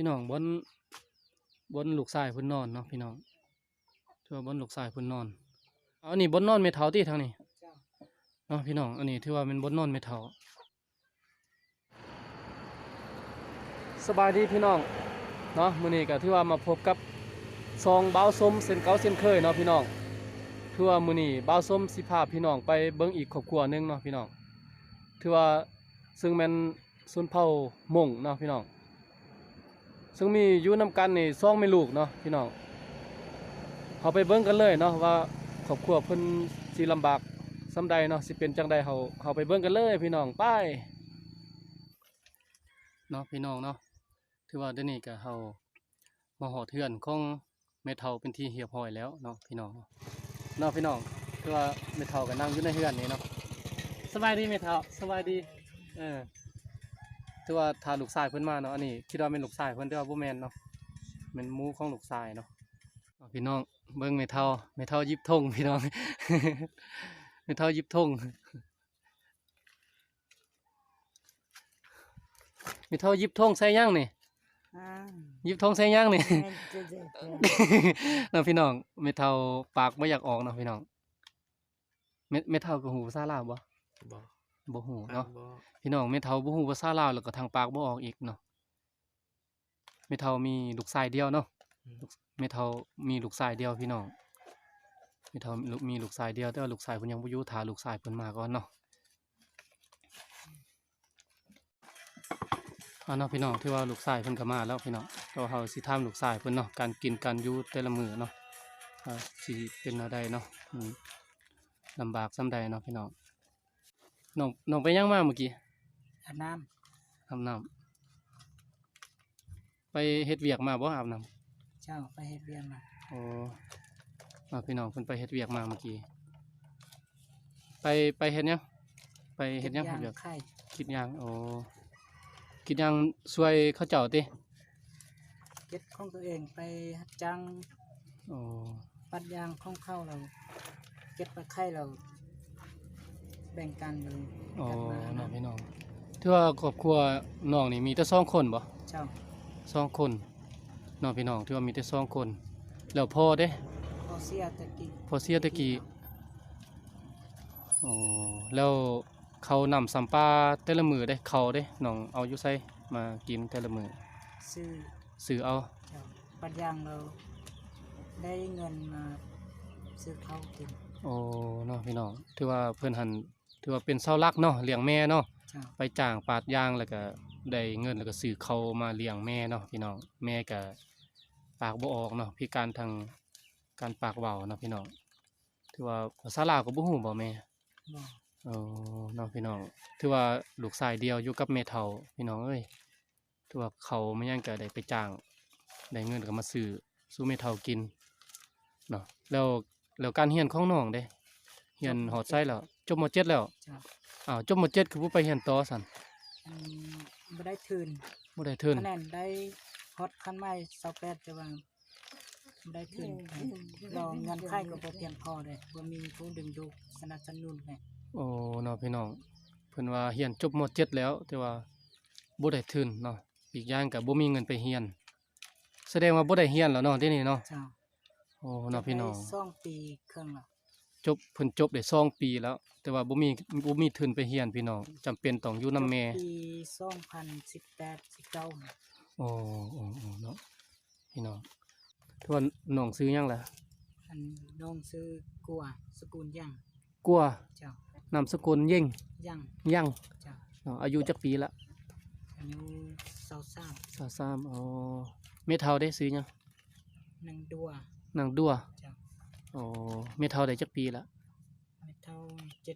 พี่น้องบนบนลูกชายพิ่นนอนเนาะพี่น้องถือว่าบนลูกชายพิ่นนอนเอาอันนี้บนนอนเมทัลที่ทางนี้เนาะพี่น้องอันนี้ถือว่าเป็นบนนอนเมทัลสบายดีพี่น้องเนาะมื้อนี้ก็ถือว่ามาพบกับซองเบาส้มเส้นเก่าเส้นเคยเนาะพี่น้องถือว่ามื้อนี้เบาส้มสิพาพี่น้องไปเบิ่งอีกครอบครัวหนึงเนาะพี่น้องถือว่าซึ่งแม่นชนเผ่ามงเนาะพี่น้อง ซึ่งมีอยู่นำกันนี่ซ่องไม่ลูกเนาะพี่น้องเขาไปเบิ่งกันเลยเนาะว่าครอบครัวเพิ่นสิลำบากสำใดเนาะสิเป็นจังใดเฮาเฮาไปเบิ่งกันเลย พี่น้องไปเนาะพี่น้องเนาะถือว่าเดี๋ยวนี้ก็เฮามาหอเทือนของแม่เฒ่าเป็นที่เรียบร้อยแล้วเนาะพี่น้องเนาะพี่น้องถือว่าแม่เฒ่าก็นั่งอยู่ในเฮือนนี่เนาะสบายดีแม่เฒ่าสบายดีเออ ถือว่าถ้าลูกชายเพิ่นมาเนาะอันนี้คิดว่าเป็นลูกชายเพิ่นแต่ว่าบ่แม่นเนาะเป็นหมูของลูกชายเนาะเอาพี่น้องเบิ่งแม่เฒ่าแม่เฒ่ายิบธงพี่น้องแม่เฒ่ายิบธงแม่เฒ่ายิบธงใส่ย่างนี่อ่ายิบธงใส่ย่างนี่แม่นจะเด็ดเด้อเนาะพี่น้องแม่เฒ่าปากบ่อยากออกเนาะพี่น้องแม่แม่เฒ่าก็หูภาษาลาวบ่บ่ บ่ฮู้เนาะบ่พี่น้องแม่เฒ่าบ่ฮู้ภาษาลาวแล้วก็ทางปากบ่ออกอีกเนาะแม่เฒ่ามีลูกชายเดียวเนาะลูกแม่เฒ่ามีลูกชายเดียวพี่น้องแม่เฒ่ามีลูกมีลูกชายเดียวแต่ว่าลูกชายเพิ่นยังบ่อยู่ถ้าลูกชายเพิ่นมาก่อนเนาะเอาเนาะพี่น้องถือว่าลูกชายเพิ่นก็มาแล้วพี่น้องแต่ว่าเฮาสิถามลูกชายเพิ่นเนาะการกินการอยู่แต่ละมื้อเนาะว่าสิเป็นแนวใดเนาะอืมลำบากส่ำใดเนาะพี่น้อง น้องน้องไปยังมาเมื่อกี้อาบน้อาบน้ำไปเฮ็ดเวียกมาบ่อาบน้ำเจ้าไปเฮ็ดเวียนมาำโอ้มาพี่น้องเพิ่นไปเฮ็ดเวียกมาเมื่อกี้ไปไปเฮ็ดหยังไปเฮ็ดหยังย่าเฮ็ดเวียกไข่คิดหยังโอ้คิดหยังช่วยเขาเจ้าติเก็ดของตัวเองไปหัดจังโอ้ปัดยางของเข้าเรา เก็ดไปไข่เรา แบ่งกันเลยโอ้กันมาน้อนะงพี่น้องถือว่าครอบครัวน้องนี่มีแต่สองคนบ่เจ้าสองคนน้องพี่น้องถือว่ามีแต่สองคน แล้วพ่อเด้พอเสียตะกี้พอเสียตะกี้อ๋อแล้วเขานำสัมปลาแต่ละมือได้เขาเด้น้องเอาอยู่ใส่มากินแต่ละมือซื้อซื้อเอาเจ้าปัดยางเราได้เงินมาซื้อข้าวกินโอ้เนาะพี่น้องถือว่าเพิ่นหัน ถือว่าเป็นเสาหลักเนาะเลี้ยงแม่เนาะเจ้าไปจ้างปาดยางแล้วก็ได้เงินแล้วก็ซื้อเขาวมาเลี้ยงแม่เนาะพี่น้องแม่ก็ปากบ่ออกเนาะพิการทางการปากเว้าเนาะพี่น้องถือว่าภาษาลาวก็บ่ฮู้บ่แม่บ่โอ้น้องพี่น้องถือว่าลูกชายเดียวอยู่กับแม่เฒ่าพี่น้องเอ้ยถือว่าเขาไม่ยังก็ได้ไปจ้างได้เงินก็มาซื้อสู่แม่เฒ่ากินเนาะแล้วแล้วการเรียนของน้องเด้ เรียนหอดไส้แล้วจบม .7 แล้วเจ้าอ้าวจบม .7 คือบ่ไปเรียนต่อซั่นอันบ่ได้ทืนบ่ได้ทุนคะแนนได้ฮอตขั้นไม่สแปดแต่ว่าบ่ได้ทืนรอเงินไข่ก็บ่เพียงพอเลยบ่มีผู้ดึงดูดสนับสนุนเลยโอ้เนาะพี่น้องเพิ่นว่าเรียนจบม .7 แล้ว แต่ว่าบ่ได้ทุนเนาะอีกอย่างก็บ่มีเงินไปเรียน แสดงว่าบ่ได้เรียนแล้วเนาะที่นี่เนาะเจ้าโอ้เนาะพี่น้อง ได้สองปีครึ่งแล้ว จบเพิ่นจบได้สองปีแล้ว แต่ว่าบ่มีบ่มีทุนไปเรียนพี่น้องจำเป็นต้องอยู่นํแม่ปี2018 19น่ะโอ้โอ้โอ้เนาะพี่น้องทวนน้องซื้อหยังล่ะอันน้องซื้อกัวสกุลยังกัวเจ้านามสกุลเย่งยังยังเจ้าเนาะอายุจักปีละอายุ23 23อ๋อแม่เฒ่าได้ซื้อหยังนังดัวนางดัว เจ้าอ๋อแม่เฒ่าได้จักปีละไม่เท่า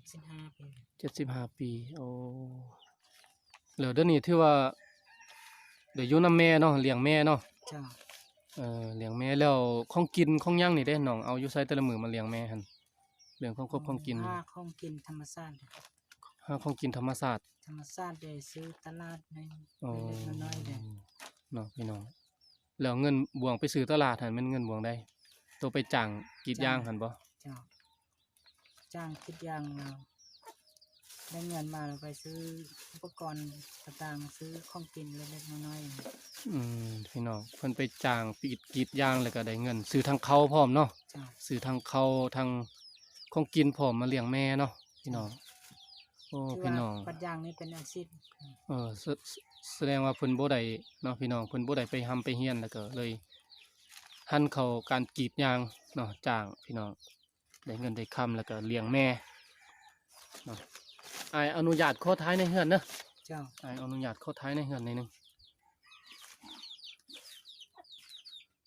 75ปี75ปี โอ้แล้วเดี๋ยวนี้ถือว่าเดี๋ยวอยู่นํแม่เนาะเลี้ยงแม่เนาะเจ้าเออเลี้ยงแม่แล้วของกินของหยังนี่เด้น้องเอาอยู่ใส่แต่ละมื้อมาเลี้ยงแม่หั่นเรื่องของครบของกินหาของกินธรรมชาติหาของกินธรรมชาติธรรมชาติได้ซื้อตลาดในอ๋อเล็กๆน้อยๆได้เนาะพี่น้องแล้วเงินบวงไปซื้อตลาดหันแมันเงินบวงได้ ตัวไปจ้างกรีดยางหันบ่เจ้าจ้างคิดอย่างเราได้เงินมาแล้วไปซื้ออุปกรณ์ต่างๆซื้อของกินเล็กๆน้อยอืมพี่น้องเพิ่นไปจ้างปีดกรีดยางแล้วก็ได้เงิน ซื้อทางเขาพร้อมเนาะๆเจ้าซื้อทางเขาทางของกินพร้อมมาเลี้ยงแม่เนาะพี่น้องโอ้ถือพี่ว่าน้อง ปัดยางนี่เป็นอาชีพเออแสแสแสดงว่าเพิ่นบ่ได้เนาะพี่น้องเพิ่นบ่ได้ไปทำไปเฮียนแล้วก็เลย หันเข้าการกรีดยางเนาะจ้างพี่น้องได้เงินได้คำแล้วก็เลี้ยงแม่เนาะอายอนุญาตขอท้ายในเฮือนเนาะเจ้าอายอนุญาตขอท้ายในเฮือนหนิดนึง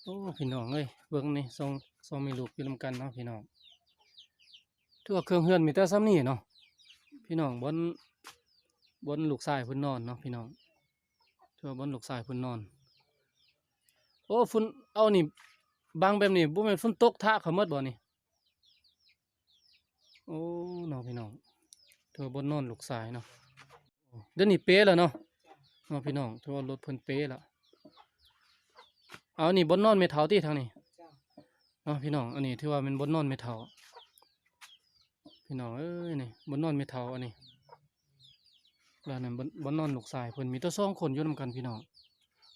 โอ้พี่น้องเอ้ยเบิ่งนี่ทรงทรงมีลูกอยู่นํกันเนาะพี่น้องถือว่าเครื่องเฮือนมีแต่ซ้ำนี่เนาะพี่น้องบนบนลูกชายเพิ่นนอนเนาะพี่น้องเธอบนลูกชายเพุ่นนอน โอ้ฝุ่นเอานี่บางแบบนี้บ่แม่นฝนตกทะเขาหมดบ่นี่โอ้น้องพี่น้องเธอบนนอนลูกชายเนาะเดี๋ยวนี้เป๊ะแล้วเนาะน้องพี่น้องเธอว่ารถเพิ่นเป๊ะแล้วเอานี่บนนอนเมทัลที่ทางนี้เจ้าเนาะพี่น้องอันนี้ถือว่าเป็นบนนอนเมทัลพี่น้องเอ้ยนี่บนนอนเมทัลอันนี้แล้วนั่นบนบนนอนลูกชายเพิ่นมีแต่องคนอยู่นํกันพี่น้อง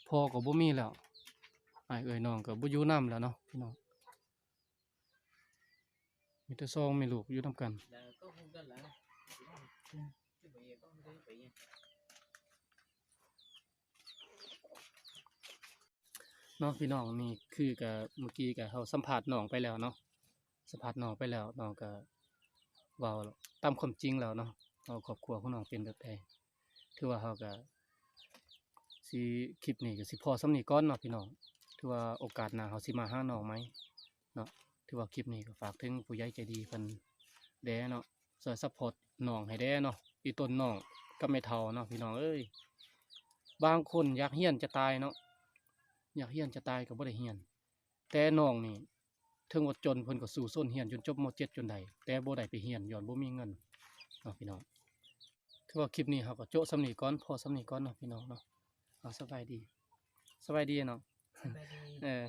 พอก็บ่มีแล้ว ไอ้เอ้ยน้องก็บ่อยู่นํแล้วเนาะพี่น้องมีแต่สองมีลูกอยู่นํกันเนาะพี่น้องนี่คือกับเมื่อกี้กับเขาสัมผัสน้องไปแล้วเนาะสัมผัสน้องไปแล้วน้องก็เว้าตามความจริงแล้วเนาะเอาครอบครัวของน้องเป็นแบบใดถือว่าเขาก็สิคลิปนี้ก็สิพอสำนีก่อนเนาะพี่น้อง ถือว่าโอกาสหน้าเขาสิมาห้าน้องไหมเนาะถือว่าคลิปนี้ก็ฝากถึงผู้ใหญ่ใจดีเพิ่นแด้เนาะซอยซัพพอร์ตน้องให้แด้เนาะอีต้นน้องก็ไม่เท่าเนาะพี่น้องเอ้ยบางคนอยากเฮียนจะตายเนาะอยากเฮียนจะตายก็บ่ได้เฮียน แต่น้องนี่ถึงว่าจนเพิ่นก็สู้ส้นเฮียนจนจบม .7 จนได้แต่บ่ได้ไปเฮียนย้อนบ่มีเงินเนาะพี่น้องถือว่าคลิปนี้เฮาก็โจะสำนีก่อนพอสำนีก่อนเนาะพี่น้องเนาะเอาสบายดีสบายดีเนาะ ไปดี เออ